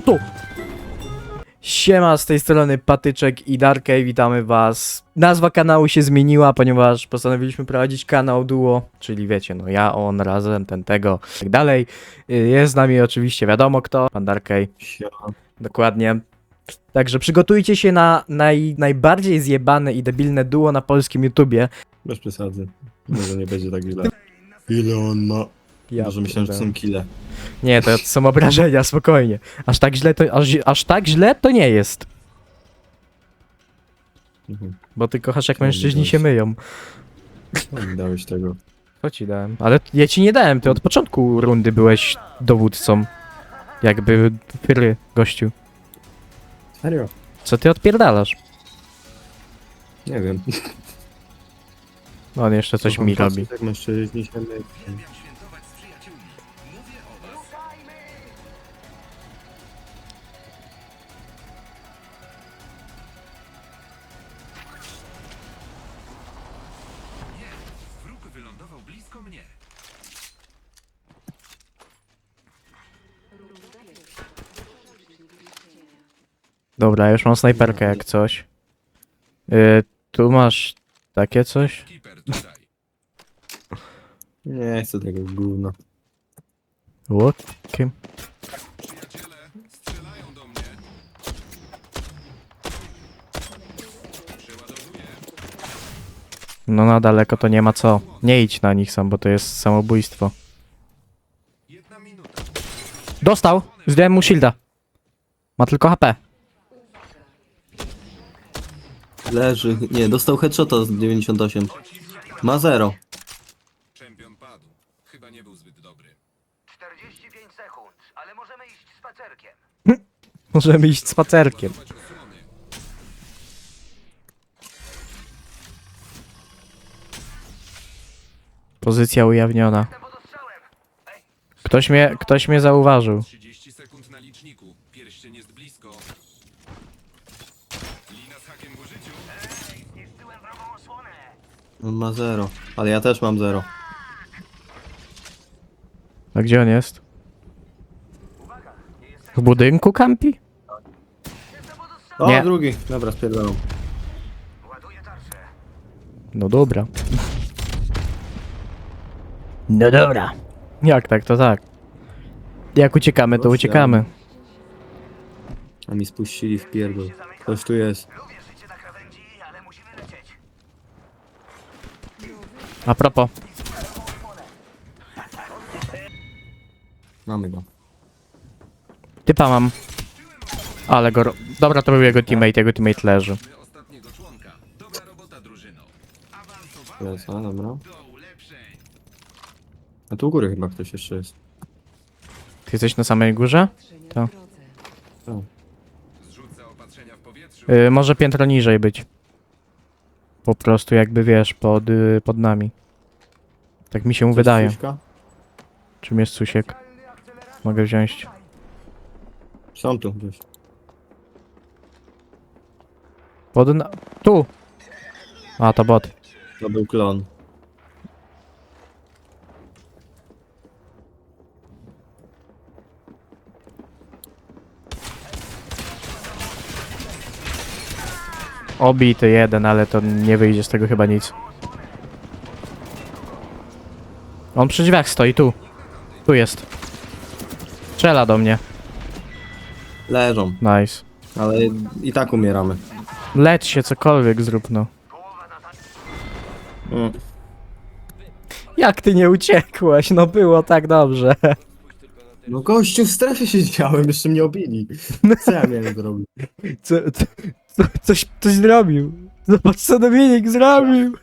To? Siema, z tej strony Patyczek i Darkej, witamy was. Nazwa kanału się zmieniła, ponieważ postanowiliśmy prowadzić kanał duo, czyli wiecie, no ja, on, razem, ten, tego, tak dalej. Jest z nami oczywiście wiadomo kto, pan Darkej, Siema. dokładnie. Także przygotujcie się na naj, najbardziej zjebane i debilne duo na polskim YouTubie. Bez przesady. Może nie będzie tak źle. Ile on ma? Może myślałem, że są kile. Nie, to są obrażenia, spokojnie. Aż tak źle to, aż, aż tak źle to nie jest. Mhm. Bo ty kochasz jak mężczyźni się myją. No, nie dałeś tego. Co ci dałem? Ale ja ci nie dałem, ty od początku rundy byłeś dowódcą. Jakby fyry, gościu. Serio? Co ty odpierdalasz? Nie wiem. On jeszcze coś Słucham mi facet, robi. Jak mężczyźni się myją. Dobra, już mam snajperkę jak coś. Y, tu masz takie coś? Tutaj. Nie chcę tego gówna. Łokiem. Przyjaciele, strzelają do mnie. Przeładowuję. No na daleko to nie ma co. Nie idź na nich sam, bo to jest samobójstwo. Jedna minuta. Dostał! Zdjąłem mu shielda. Ma tylko HP. Leży. Nie, dostał headshota z 98. Ma zero. Czempion padł. Chyba nie był zbyt dobry. 45 sekund, ale możemy iść spacerkiem. Możemy iść spacerkiem. Osłony. Pozycja ujawniona. Ktoś mnie, ktoś mnie zauważył. On ma zero. Ale ja też mam zero. A gdzie on jest? W budynku kampi? O, Nie. drugi. Dobra, tarczę. No dobra. No dobra. Jak tak, to tak. Jak uciekamy, to uciekamy. A mi spuścili w pierdol. Ktoś tu jest. A propos, Mamy go. typa mam. Ale go... ro- Dobra, to był jego teammate, jego teammate leży. Ostatniego członka. Dobra robota, a dobra. do ulepszeń. A tu u góry chyba ktoś jeszcze jest. Ty jesteś na samej górze? To. Zrzucę opatrzenia w powietrzu. Y, może piętro niżej być. Po prostu jakby wiesz, pod, y, pod nami. Tak mi się wydaje. Czym jest Susiek? Mogę wziąć. Są tu gdzieś. Pod na... Tu! A, to bot. To był klon. Obity jeden, ale to nie wyjdzie z tego chyba nic. On przy drzwiach stoi, tu. Tu jest. Strzela do mnie. Leżą. Nice. Ale i tak umieramy. Leć się, cokolwiek zrób, no. Mm. Jak ty nie uciekłeś? No było tak dobrze. No gościu w strefie siedziałem, jeszcze mnie obili. Co ja miałem zrobić? Co, co, co, coś, coś zrobił. Zobacz, co Dominik zrobił.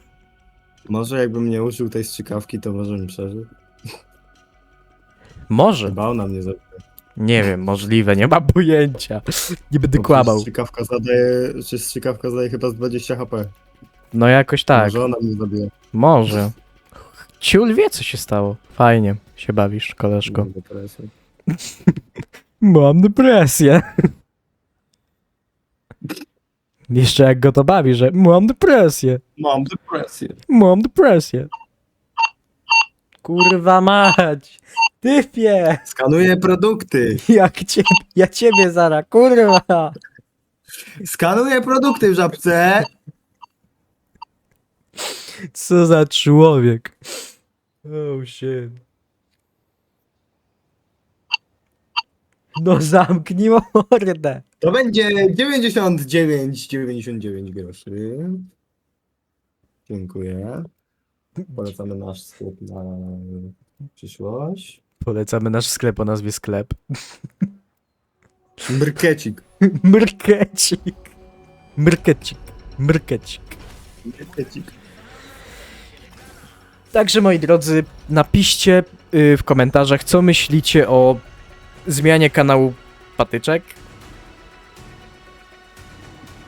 Może jakbym nie użył tej strzykawki, to może bym przeżył. Może. Chyba ona mnie. Nie wiem, możliwe, nie ma pojęcia. Nie będę Bo kłamał. Strzykawka zadaje, czy strzykawka zadaje chyba z 20 HP. No jakoś tak. Może ona mnie zabije. Może. Ciul wie, co się stało. Fajnie się bawisz, koleżko. Mam depresję. Mam depresję. Jeszcze jak go to bawi, że mam depresję. Mam depresję. Mam depresję. Kurwa mać. Typie! Skanuję produkty. Jak ciebie, ja ciebie zara, kurwa! Skanuję produkty w żabce. Co za człowiek. Oh shit. No zamknij mordę. To będzie 99,99 groszy. Dziękuję. Polecamy nasz sklep na przyszłość. Polecamy nasz sklep o nazwie sklep. Mrkecik. Mrkecik. Mrkecik. Mrkecik. Mrkecik. Także moi drodzy, napiszcie y, w komentarzach, co myślicie o zmianie kanału Patyczek.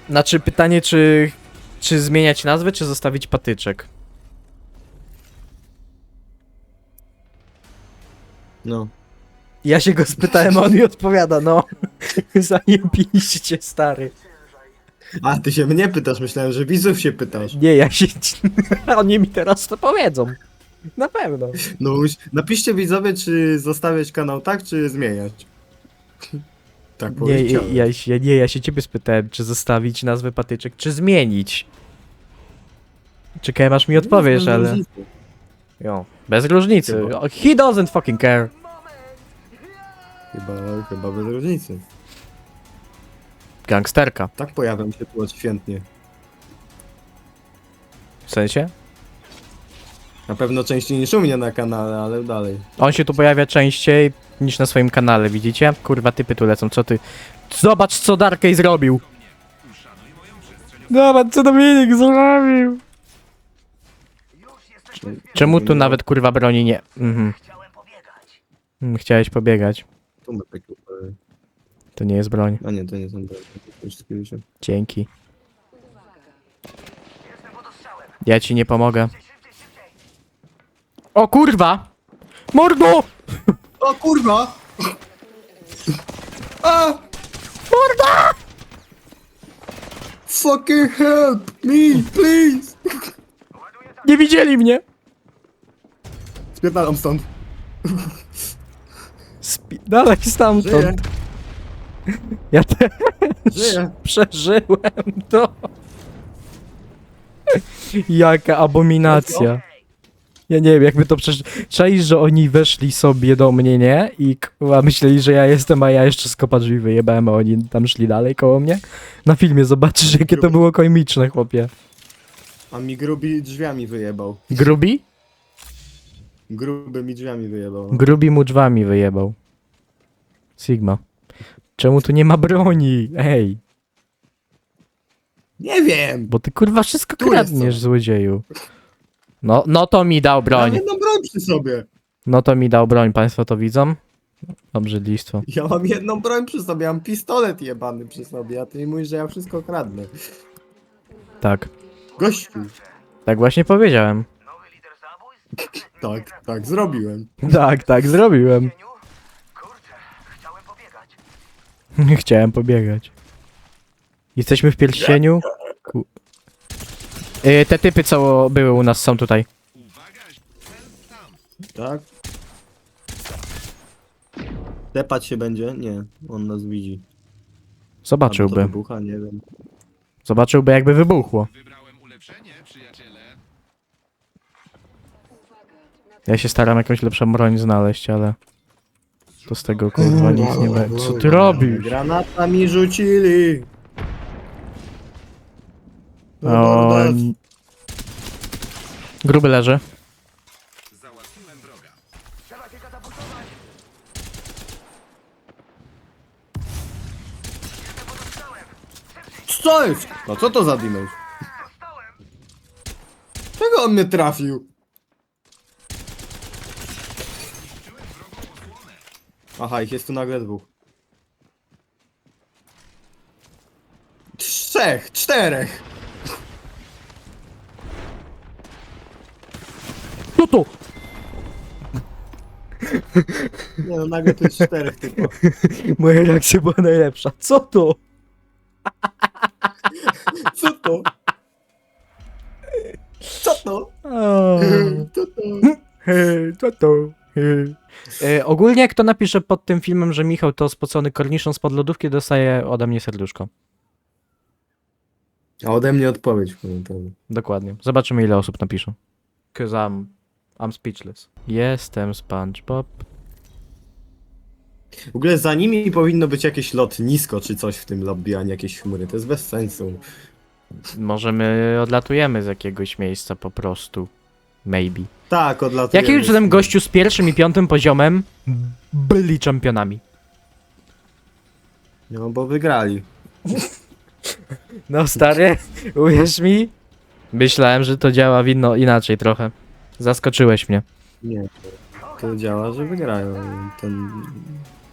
Znaczy pytanie, czy, czy zmieniać nazwę, czy zostawić Patyczek. No. Ja się go spytałem, a on mi odpowiada, no. Zajebiście, stary. A, ty się mnie pytasz, myślałem, że widzów się pytasz. Nie, ja się... Oni mi teraz to powiedzą. Na pewno. No muś- napiszcie widzowie, czy zostawiać kanał tak, czy zmieniać. Tak Nie, powiedziałem. ja, się- nie, ja się ciebie spytałem, czy zostawić nazwę patyczek, czy zmienić. Czekaj, aż mi odpowiesz, ale... Jo, bez różnicy. Chyba. He doesn't fucking care. Chyba, chyba bez różnicy. Gangsterka. Tak pojawiam się tu odświętnie. W sensie? Na pewno częściej niż u mnie na kanale, ale dalej. On się tu pojawia częściej niż na swoim kanale, widzicie? Kurwa, typy tu lecą, co ty... Zobacz, co Darkej zrobił! Zobacz, co Dominik zrobił! Czemu tu nawet kurwa broni nie... Mhm. Chciałem pobiegać. Mm, Chciałeś pobiegać. Tu my tak, e, To nie jest broń. A nie, to nie są te te wszystkie się. Dzięki. Ja ci nie pomogę. O kurwa! Mordo! O kurwa! A! Morda! Fucking help me, please! Nie widzieli mnie! Spierdalam stąd. Spi dalej Żyję, stamtąd. Ja też żyję. przeżyłem to. Jaka abominacja. Ja nie wiem, jakby to przeżyć. Czaisz, że oni weszli sobie do mnie, nie? I kurwa, myśleli, że ja jestem, a ja jeszcze z kopa drzwi wyjebałem, a oni tam szli dalej koło mnie. Na filmie zobaczysz, jakie to było komiczne, chłopie. A mi grubi drzwiami wyjebał. Grubi? Gruby mi drzwiami wyjebał. Grubi mu drzwami wyjebał. Sigma. Czemu tu nie ma broni? Ej, Nie wiem! bo ty kurwa wszystko jest kradniesz, złodzieju. No, no to mi dał Mam broń. jedną broń przy sobie. No to mi dał broń, państwo to widzą? Obrzydlistwo. Ja mam jedną broń przy sobie, ja mam pistolet jebany przy sobie, a ty mi mówisz, że ja wszystko kradnę. Tak. Gościu. Tak właśnie powiedziałem. Nowy lider zabójstw? Tak, tak, zrobiłem. Tak, tak, zrobiłem. Kurczę, chciałem pobiegać. Chciałem pobiegać. Jesteśmy w pierścieniu? Ku... Y, te typy, co były u nas, są tutaj. Uwaga, cel tam. Tak? Tepać się będzie? Nie, on nas widzi. Albo to Zobaczyłby. wybucha, nie wiem. Zobaczyłby, jakby wybuchło. Wybrałem ulepszenie, przyjaciele. Ja się staram jakąś lepszą broń znaleźć, ale... To z tego kurwa nic nie będzie. Co ty robisz? Granata mi rzucili! O... Gruby leży. Co jest? No co to za damage? Czego on mnie trafił? Aha, ich jest tu nagle dwóch. Trzech, czterech! To? Nie no, nagle to jest czterech tylko. Moja reakcja była najlepsza. Co to? Co to? Co to? Co to? hej, co to? E, ogólnie kto napisze pod tym filmem, że Michał to spocony korniszon spod lodówki, dostaje ode mnie serduszko. A ode mnie odpowiedź komentarzu. Dokładnie. Zobaczymy ile osób napisze. Cause I'm, I'm speechless. Jestem SpongeBob. W ogóle za nimi powinno być jakieś lotnisko czy coś w tym lobby, a nie jakieś chmury. To jest bez sensu. Może my odlatujemy z jakiegoś miejsca po prostu. Maybe. Tak, odlatujemy. Jakim cudem gościu z pierwszym i piątym poziomem byli czempionami? No bo wygrali. No stary, uwierz mi. Myślałem, że to działa inaczej trochę. Zaskoczyłeś mnie. Nie. To działa, że wygrają. Ten...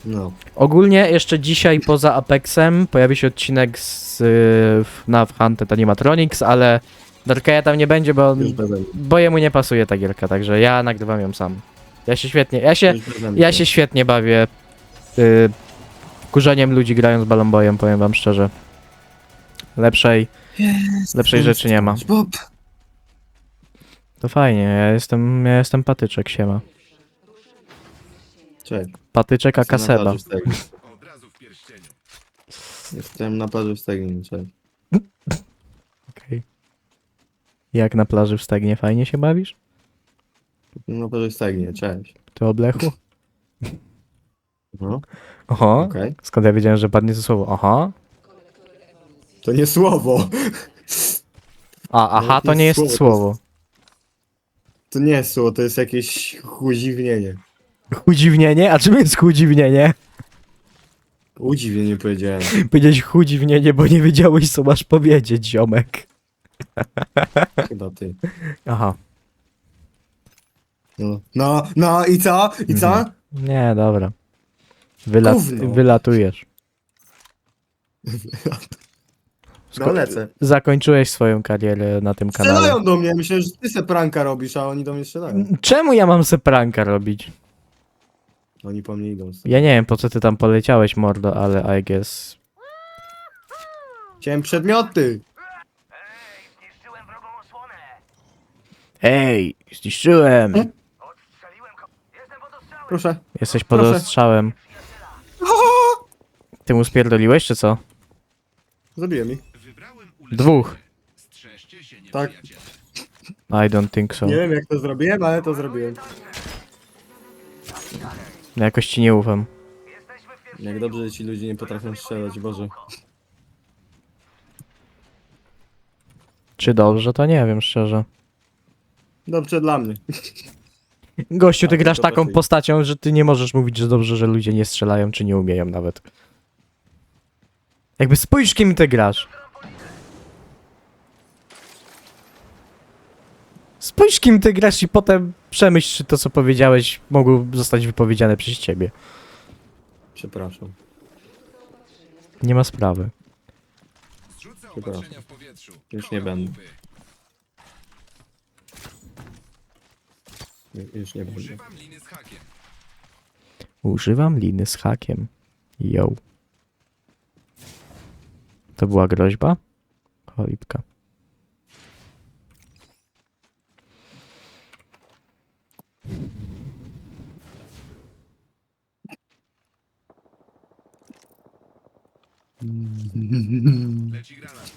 No. Ogólnie jeszcze dzisiaj poza Apexem pojawi się odcinek z, y, na Hunted Animatronics, ale Darkeja tam nie będzie, bo, Już mnie. bo jemu nie pasuje ta gierka, także ja nagrywam ją sam. Ja się świetnie, ja się, Już beze mnie. ja się świetnie bawię y, kurzeniem ludzi grając balonbojem, powiem wam szczerze. Lepszej, lepszej rzeczy nie ma. Bob. To fajnie, ja jestem, ja jestem patyczek, siema. Cześć. Patyczek aka Jestem na Seba. plaży. Jestem na plaży w Stegnie, cześć. Okej. Jak na plaży w Stegnie, fajnie się bawisz? Na plaży w Stegnie, cześć. Ty oblechu? No, Oho, okej. skąd ja wiedziałem, że padnie to słowo? Aha. To nie słowo. A, aha, to nie jest słowo, to nie jest słowo, to jest jakieś chudziwnienie. Chudziwnienie? A czym jest chudziwnienie? Udziwnienie powiedziałem. Powiedziałeś chudziwnienie, bo nie wiedziałeś, co masz powiedzieć, ziomek. Chyba ty. Aha. No, no, no i co? I co? Mhm. Nie, dobra. Wyla Gówno. wylatujesz. No lecę. Zakończyłeś swoją karierę na tym kanale. Strzelają do mnie, myślę, że ty se pranka robisz, a oni do mnie strzelają. Czemu ja mam se pranka robić? Oni po mnie idą. Ja nie wiem, po co ty tam poleciałeś, mordo, ale I guess... Chciałem przedmioty. Ej, zniszczyłem wrogą osłonę! Ej, zniszczyłem! Odstrzeliłem ko... Jestem pod ostrzałem! Proszę. Jesteś pod Proszę. ostrzałem. Ty mu spierdoliłeś, czy co? Zabiję mi. Dwóch. Strzeżcie się, Tak. I don't think so. Nie wiem jak to zrobiłem, ale to zrobiłem. Jakoś ci nie ufam. Jak dobrze, że ci ludzie nie potrafią strzelać, Boże. Czy dobrze, to nie wiem, szczerze. Dobrze dla mnie. Gościu, ty A, grasz to taką pasuje. postacią, że ty nie możesz mówić, że dobrze, że ludzie nie strzelają, czy nie umieją nawet. Jakby spójrz, kim ty grasz. Spójrz, kim ty grasz i potem przemyśl, czy to, co powiedziałeś, mogło zostać wypowiedziane przez ciebie. Przepraszam. Nie ma sprawy. Opatrzenia w powietrzu. Już nie będę. Ju- Już nie będę. Używam liny z hakiem. Używam liny z hakiem. Yo. To była groźba? Cholipka. Leci granat.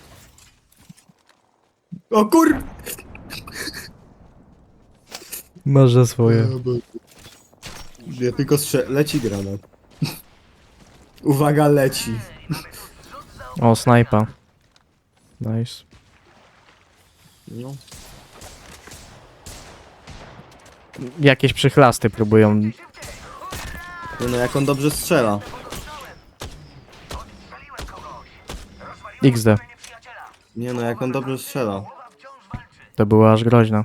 O kur... Może swoje. Ja tylko strze... Leci granat. Uwaga, leci. O, snajpa. Nice. No. Jakieś przychlasty próbują. Nie No jak on dobrze strzela. Odstrzeliłem kogoś! XD. Nie no, jak on dobrze strzela. To była aż groźna.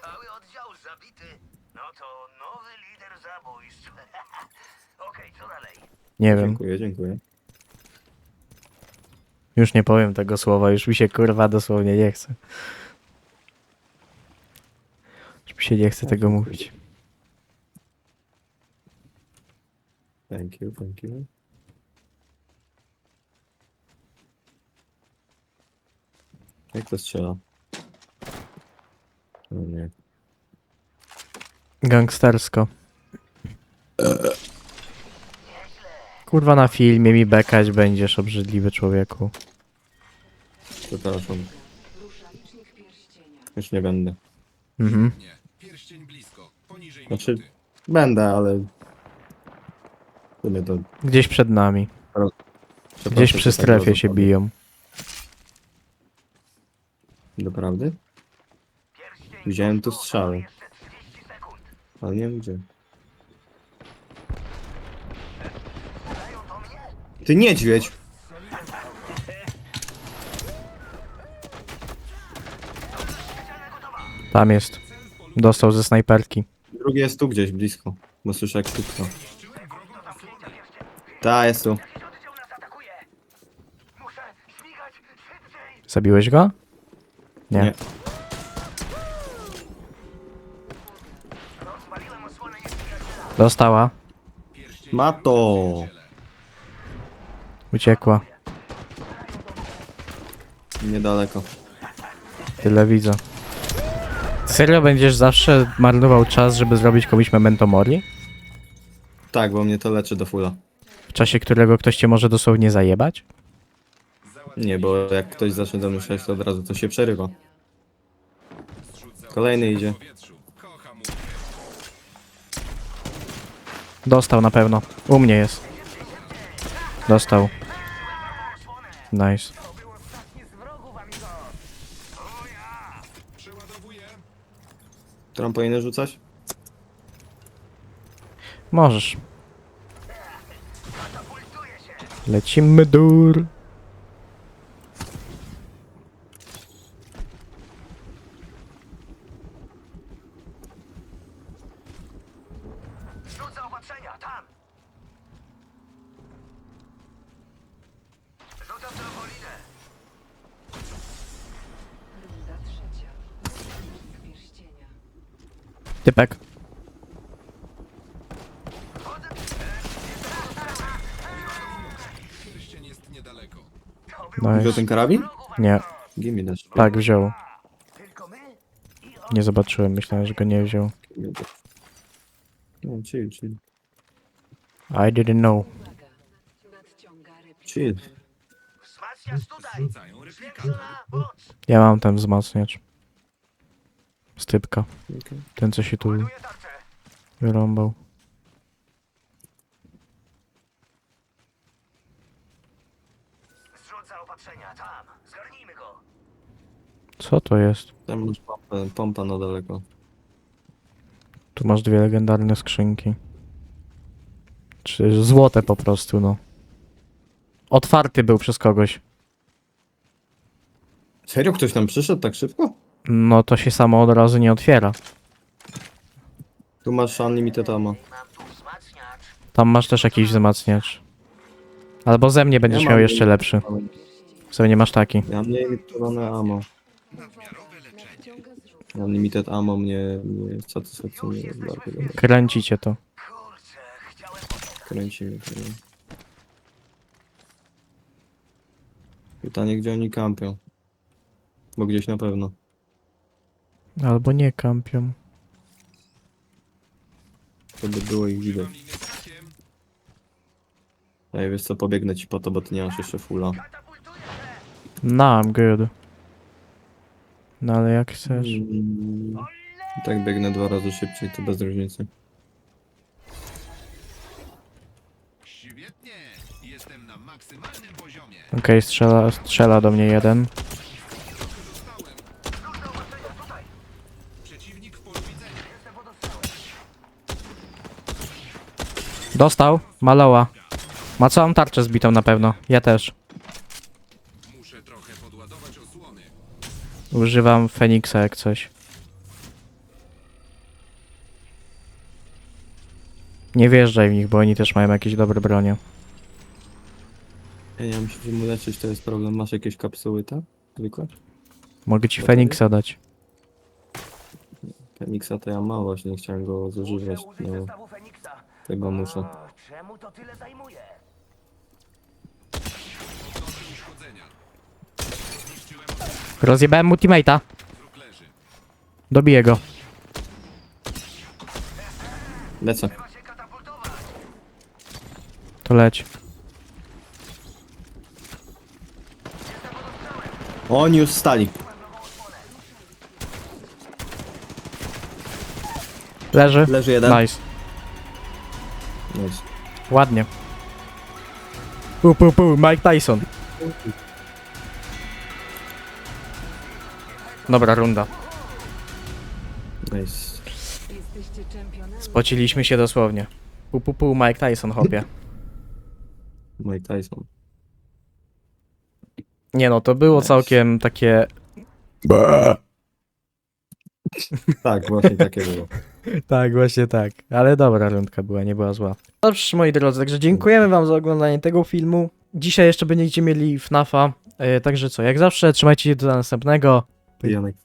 Cały oddział zabity! No to nowy lider zabójstw! Okej, co dalej? Nie wiem. Dziękuję, dziękuję. Już nie powiem tego słowa, już mi się kurwa dosłownie nie chce. Już mi się nie chce tego mówić. Thank you, thank you. Jak to strzela? O nie. Gangstersko. Kurwa na filmie mi bekać będziesz, obrzydliwy człowieku. Przepraszam. Już nie będę. Mhm. Nie. Pierścień blisko. Poniżej Znaczy, minuty. będę, ale... W sumie to... Gdzieś przed nami. przepraszam, Gdzieś że przy tak strefie się biją. Doprawdy? Widziałem tu strzały. Jeszcze 30 sekund. Ale nie wiem gdzie. Ty niedźwiedź! Tam jest. Dostał ze snajperki. Drugi jest tu gdzieś blisko. Bo słyszę jak szybko. Ta, jest tu. Zabiłeś go? Nie. Nie. Dostała. Mato! Uciekła. Niedaleko. Tyle widzę. Serio będziesz zawsze marnował czas, żeby zrobić komuś memento mori? Tak, bo mnie to leczy do fulla. W czasie którego ktoś cię może dosłownie zajebać? Nie, bo jak ktoś zacznie do mnie strzelać, to od razu to się przerywa. Kolejny idzie. Dostał na pewno. U mnie jest. Dostał. Nice. Którą powinien rzucać? Możesz. Lecimy dur. Typek. Wziął Nice. ten karabin? Nie. Gimme. Tak, wziął. Nie zobaczyłem, myślałem, że go nie wziął. Gimme. No, chill, chill. I didn't know. Nadciąga. Chill. Wzmacniacz tutaj. Ja mam ten wzmacniacz. Z typka. Okej. Ten, co się tu wyrąbał. Zrzut zaopatrzenia, tam. Zgarnijmy go. Co to jest? Tam masz pompę, pompa na daleko. Tu masz dwie legendarne skrzynki. Czy złote po prostu, no. Otwarty był przez kogoś. Serio? Ktoś tam przyszedł tak szybko? No to się samo od razu nie otwiera. Tu masz unlimited ammo. Tam masz też jakiś wzmacniacz. Albo ze mnie będziesz Ja miał mam- jeszcze lepszy. Ze mnie masz taki. Ja mam nielimitowane ammo. Unlimited ammo mnie, mnie satysfakcjonuje bardzo. Kręcicie to. Kurczę, chciałem... Kręci mnie to. nie? Pytanie, gdzie oni kampią? Bo gdzieś na pewno. Albo nie kampią. To by było ich widać. Ej, wiesz co, pobiegnę ci po to, bo ty nie masz jeszcze fulla. No, I'm good. No ale jak chcesz. Mm, tak biegnę dwa razy szybciej, to bez różnicy. Świetnie. Jestem na maksymalnym poziomie. Okej, strzela, strzela do mnie jeden. Dostał. Maloła. Ma całą tarczę zbitą na pewno. Ja też. Muszę trochę podładować osłony. Używam Feniksa jak coś. Nie wjeżdżaj w nich, bo oni też mają jakieś dobre bronie. Ja nie mam się czym leczyć, to jest problem. Masz jakieś kapsuły, tak? Zwykłe? Mogę ci? Feniksa dać. Feniksa to ja mam, właśnie nie chciałem go zużywać. Muszę No. Tego muszę. O, czemu to tyle zajmuje? Rozjebałem leży. Dobiję go. Lecę. Trzeba się katapultować. To leć. Oni już stali. Leży. Leży jeden. Nice. Nice. Ładnie. Pu, pu, pu, Mike Tyson. Dobra runda. Nice. Jesteście czempionami. Spociliśmy się dosłownie. Pu, pu, pu, Mike Tyson, hopie. Mike Tyson. Nie no, to było Nice. całkiem takie... Tak, właśnie takie było. Tak, właśnie tak. Ale dobra rundka była, nie była zła. Dobrze, moi drodzy, także dziękujemy wam za oglądanie tego filmu. Dzisiaj jeszcze będziecie mieli FNAFa, e, także co, jak zawsze, trzymajcie się do następnego. Janek.